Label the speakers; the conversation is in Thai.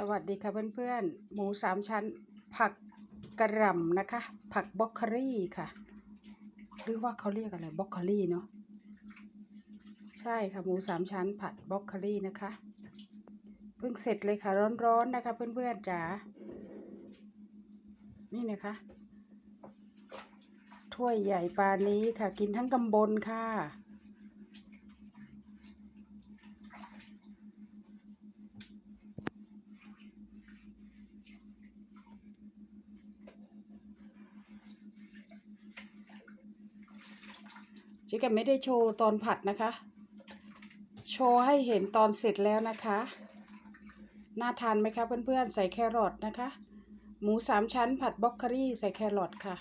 Speaker 1: สวัสดีค่ะเพื่อนๆ หมูสามชั้น ผักกระหล่ำนะคะ ผักบล็อกโคลี่ค่ะ หรือว่าเขาเรียกอะไรบล็อกโคลี่เนาะใช่ค่ะหมูสามชั้น ผัดบล็อกโคลี่นะคะเพิ่งเสร็จเลยค่ะร้อนๆนะคะ เพื่อนๆจ๋านี่นะคะ ถ้วยใหญ่ปานนี้ค่ะ กินทั้งตำบลค่ะ เจ๊กันไม่ได้โชว์ตอนผัดนะคะ โชว์ให้เห็นตอนเสร็จแล้วนะคะ น่าทานไหมคะเพื่อนๆ ใส่แครอทนะคะ หมูสามชั้นผัดบล็อกโคลี่ใส่แครอทค่ะ